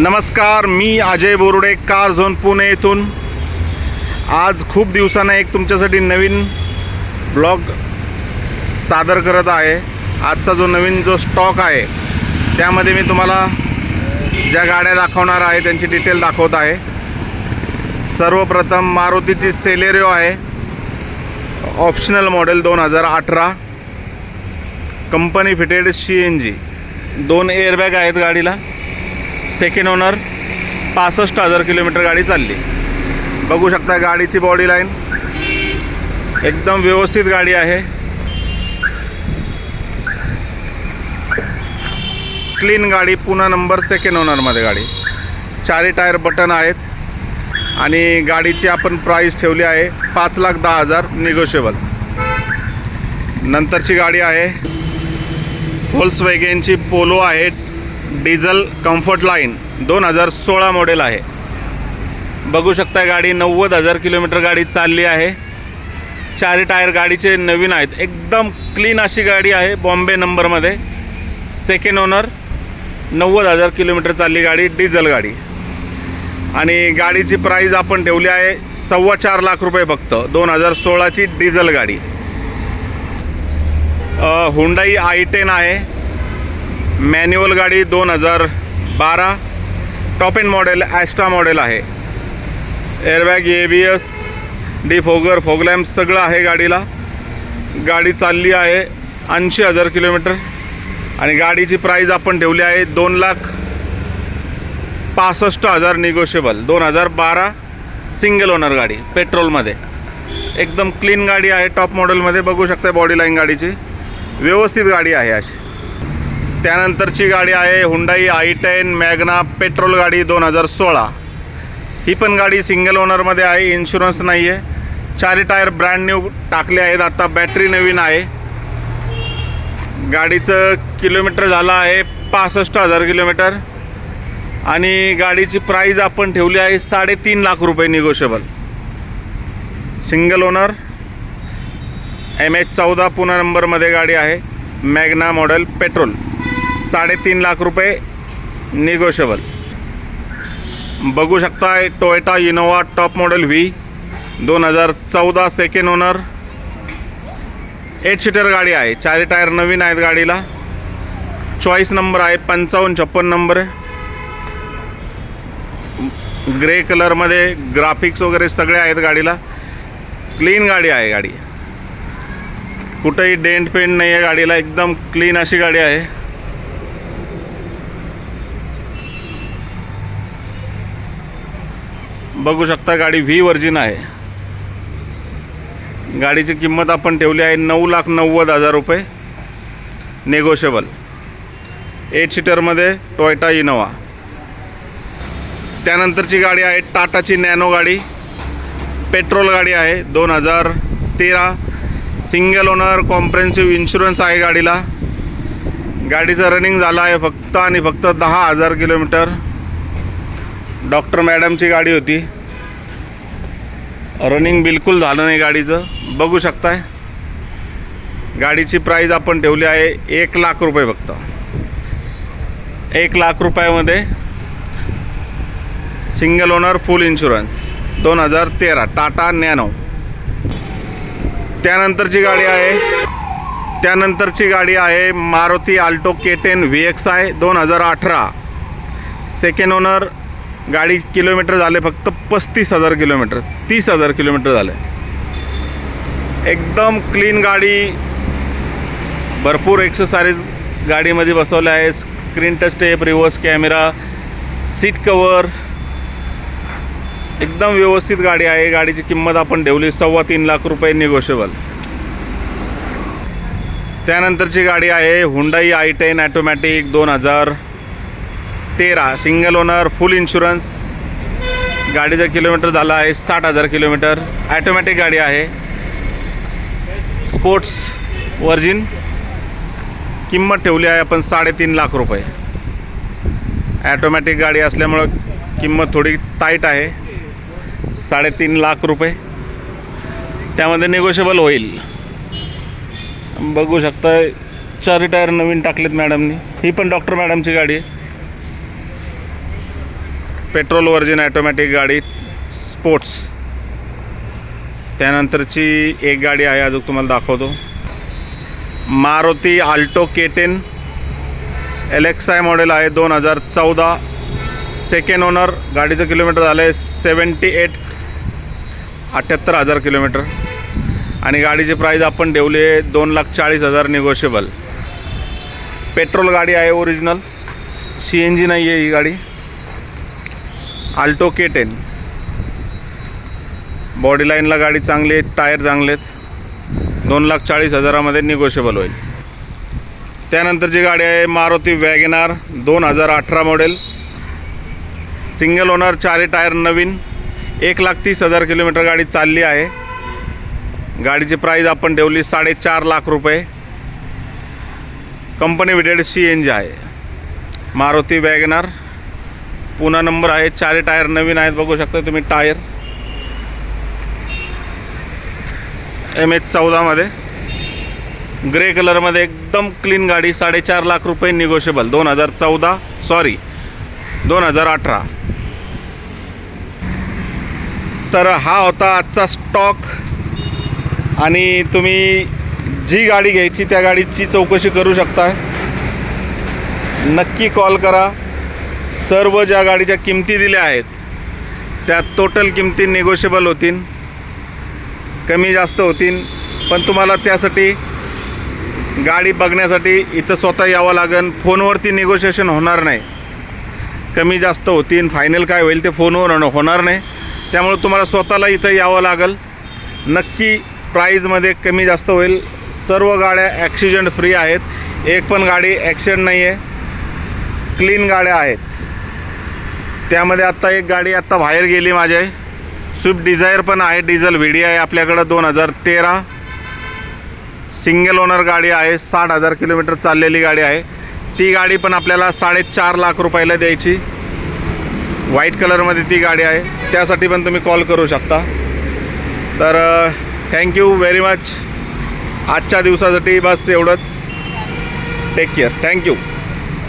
नमस्कार मी Ajay Borude car zone Pune येथून. आज खूप दिवसानं एक तुमच्यासाठी नवीन ब्लॉग सादर करत आहे. आजचा जो नवीन जो स्टॉक आहे त्यामध्ये मी तुम्हाला ज्या गाड्या दाखवणार आहे त्यांची डिटेल दाखवत आहे. सर्वप्रथम मारुतीची सेलेरिओ आहे. ऑप्शनल मॉडेल दोन हजार अठरा. Company fitted C N G. दोन एअरबॅग आहेत गाडीला. सेकंड ओनर पासष्ट हजार किलोमीटर गाडी चालली. बघू शकता गाडीची बॉडी लाईन एकदम व्यवस्थित गाडी आहे. क्लीन गाडी पुन्हा नंबर सेकंड ओनरमध्ये गाडी. चारी टायर बटन आहेत. आणि गाडीची आपण प्राईस ठेवली आहे पाच लाख दहा हजार निगोशिएबल नंतरची गाडी आहे. फोल्स वॅगेनची पोलो आहे. डिझल कम्फर्ट लाईन दोन हजार सोळा मॉडेल आहे. बघू शकता गाडी नव्वद हजार किलोमीटर गाडी चालली आहे. चारी टायर गाडीचे नवीन आहेत. एकदम क्लीन अशी गाडी आहे बॉम्बे नंबरमध्ये. सेकंड ओनर नव्वद हजार किलोमीटर चालली गाडी डिझल गाडी. आणि गाडीची प्राईज आपण ठेवली आहे सव्वा चार लाख रुपये फक्त. दोन हजार सोळाची डिझल गाडी. हुंडाई आय टेन आहे. मॅन्युअल गाडी दोन हजार बारा. Top end model Asta model आहे. एअरबॅग ए B S D fogger fog lamp सगळं आहे गाडीला. गाडी चालली आहे ऐंशी हजार किलोमीटर. आणि गाडीची प्राईज आपण ठेवली आहे दोन लाख पासष्ट हजार निगोशिएबल दोन हजार बारा सिंगल ओनर गाडी पेट्रोलमध्ये एकदम क्लीन गाडी आहे टॉप मॉडेलमध्ये बघू शकता बॉडी लाईन गाडीची. व्यवस्थित गाडी आहे अशी. त्यानंतरची गाडी आहे Hyundai I ten Magna petrol गाडी दोन हजार सोळा. ही पण गाडी सिंगल ओनरमध्ये आहे इन्शुरन्स नाही आहे चारी टायर ब्रँड न्यू टाकले आहेत आता बॅटरी नवीन आहे. गाडीचं किलोमीटर झालं आहे पासष्ट हजार किलोमीटर आणि गाडीची प्राईज आपण ठेवली आहे साडेतीन लाख रुपये negotiable single owner M H चौदा पुणे नंबरमध्ये गाडी आहे मॅग्ना मॉडेल पेट्रोल साडेतीन लाख रुपये निगोशिएबल बघू शकता Toyota Innova top model V दोन हजार चौदा सेकंड ओनर एट सीटर गाडी आहे चारी टायर नवीन आहेत गाडीला. चॉईस नंबर आहे पंचावन्न छप्पन नंबर आहे ग्रे कलरमध्ये ग्राफिक्स वगैरे सगळे आहेत गाडीला. क्लीन गाडी आहे गाडी. कुठंही डेंट पेंट नाही आहे गाडीला एकदम क्लीन अशी गाडी आहे. बघू शकता गाडी व्ही वर्जिन आहे. गाडीची किंमत आपण ठेवली आहे नऊ लाख नव्वद हजार रुपये. नेगोशिएबल एट सीटरमध्ये टोयटा इनोवा त्यानंतरची गाडी आहे टाटाची नॅनो गाडी. पेट्रोल गाडी आहे दोन हजार तेरा. सिंगल ओनर कॉम्प्रेन्सिव्ह इन्शुरन्स आहे गाडीला. गाडीचं रनिंग झालं आहे फक्त आणि फक्त दहा हजार किलोमीटर. डॉक्टर मॅडमची गाडी होती. रनिंग बिलकुल झालं नाही गाडीचं. बघू शकताय. गाडीची प्राईज आपण ठेवली आहे एक लाख रुपये फक्त. एक लाख रुपयामध्ये सिंगल ओनर फुल इन्शुरन्स. दोन हजार तेरा टाटा नॅनो. त्यानंतरची गाडी आहे. त्यानंतरची गाडी आहे Maruti Alto K ten V X I दोन हजार अठरा. सेकंड ओनर गाडी किलोमीटर झाले फक्त पस्तीस हजार किलोमीटर तीस हजार किलोमीटर झाले. एकदम क्लीन गाडी भरपूर एक्सरसाइज गाडीमध्ये बसवल्या आहे. Screen touch tape reverse camera seat cover एकदम व्यवस्थित गाडी आहे. गाडीची किंमत आपण ठेवली सव्वा तीन लाख रुपये निगोशिएबल त्यानंतरची गाडी आहे हुंडाई आय टेन ॲटोमॅटिक दोन हजार. तेरा सिंगल ओनर फुल इन्शुरन्स गाडीचा किलोमीटर झाला आहे साठ हजार किलोमीटर ॲटोमॅटिक गाडी आहे. स्पोर्ट्स वर्जिन किंमत ठेवली आहे आपण साडेतीन लाख रुपये. ॲटोमॅटिक गाडी असल्यामुळं किंमत थोडी टाईट आहे. साडेतीन लाख रुपये. त्यामध्ये निगोशिएबल होईल. बघू शकता चारी टायर नवीन टाकलेत मॅडमनी ही पण डॉक्टर मॅडमची गाडी आहे. पेट्रोल वर्जिन ॲटोमॅटिक गाडी स्पोर्ट्स त्यानंतरची एक गाडी आहे अजून तुम्हाला दाखवतो. Maruti Alto K ten model आहे दोन हजार चौदा. सेकंड ओनर गाडीचं किलोमीटर झालं आहे सेवन्टी एट अठ्ठ्याहत्तर हजार किलोमीटर आणि गाडीची प्राईज आपण ठेवली आहे दोन लाख चाळीस हजार निगोशिएबल पेट्रोल गाडी आहे ओरिजिनल सी एन जी नाही आहे ही गाडी. आल्टो के टेन बॉडी लाईनला गाडी चांगली आहे टायर चांगले आहेत. दोन लाख चाळीस हजारामध्ये निगोशिएबल होईल. त्यानंतरची गाडी आहे मारुती वॅगनार दोन हजार अठरा मॉडेल सिंगल ओनर चारही टायर नवीन. एक लाख तीस हजार किलोमीटर गाडी चालली आहे. गाडीची प्राईज आपण ठेवली साडेचार लाख रुपये. Company fitted C N G आहे. मारुती वॅगनार पुन्हा नंबर आहे चारही टायर नवीन आहेत बघू शकता तुम्ही टायर. एम एच चौदामध्ये. ग्रे कलरमध्ये एकदम क्लीन गाडी साडेचार लाख रुपये निगोशिएबल दोन हजार चौदा सॉरी दोन हजार अठरा. तर हा होता आजचा स्टॉक आणि तुम्ही जी गाडी घ्यायची त्या गाडीची चौकशी करू शकता नक्की कॉल करा. सर्व ज्या गाडीच्या किमती दिल्या आहेत त्या टोटल किमती निगोशिएबल होतील कमी जास्त होतील पण तुम्हाला त्यासाठी गाडी बघण्यासाठी इथं स्वतः यावं लागेल. फोनवरती निगोशिएशन होणार नाही. कमी जास्त होतील फायनल काय होईल ते फोनवर होणार नाही. त्यामुळे तुम्हाला स्वतःला इथं यावं लागेल. नक्की प्राईजमध्ये कमी जास्त होईल. सर्व गाड्या ॲक्सिडेंट फ्री आहेत. एक पण गाडी ॲक्सिडेंट नाही आहे क्लीन गाड्या आहेत. त्यामध्ये आत्ता एक गाडी आत्ता बाहेर गेली माझ्या. स्विफ्ट डिझायर पण आहे डिझेल व्ही डी आहे आपल्याकडं दोन हजार तेरा. सिंगल ओनर गाडी आहे साठ हजार किलोमीटर चाललेली गाडी आहे. ती गाडी पण आपल्याला साडेचार लाख रुपयाला द्यायची. व्हाईट कलरमध्ये ती गाडी आहे. त्यासाठी पण तुम्ही कॉल करू शकता. तर थँक्यू व्हेरी मच आजच्या दिवसासाठी बस एवढंच. Take care thank you